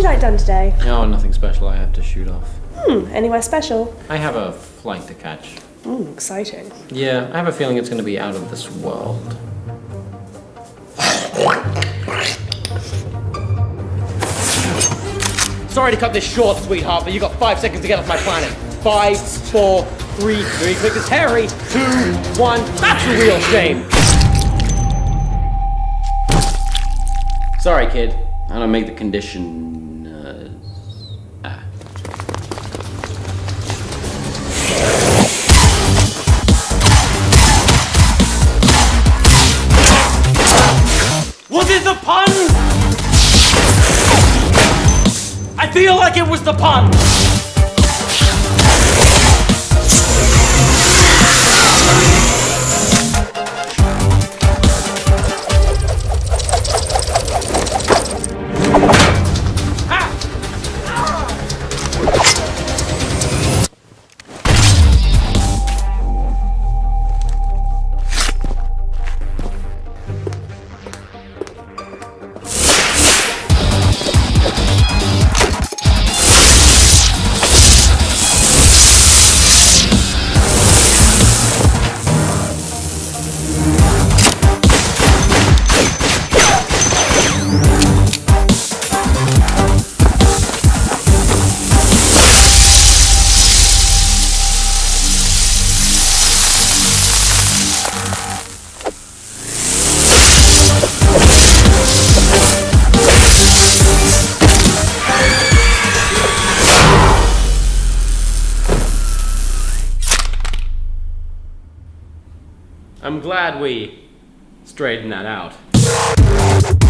flight done today? Oh, nothing special. I have to shoot off. Hmm, anywhere special? I have a flight to catch. Hmm, exciting. Yeah, I have a feeling it's going to be out of this world. Sorry to cut this short, sweetheart, but you got five seconds to get off my planet. Five, four, three, three, quick as Harry, two, one. That's a real shame. Sorry, kid. I don't make the condition. Uh, ah. Was it the pun? I feel like it was the pun. I'm glad we straightened that out.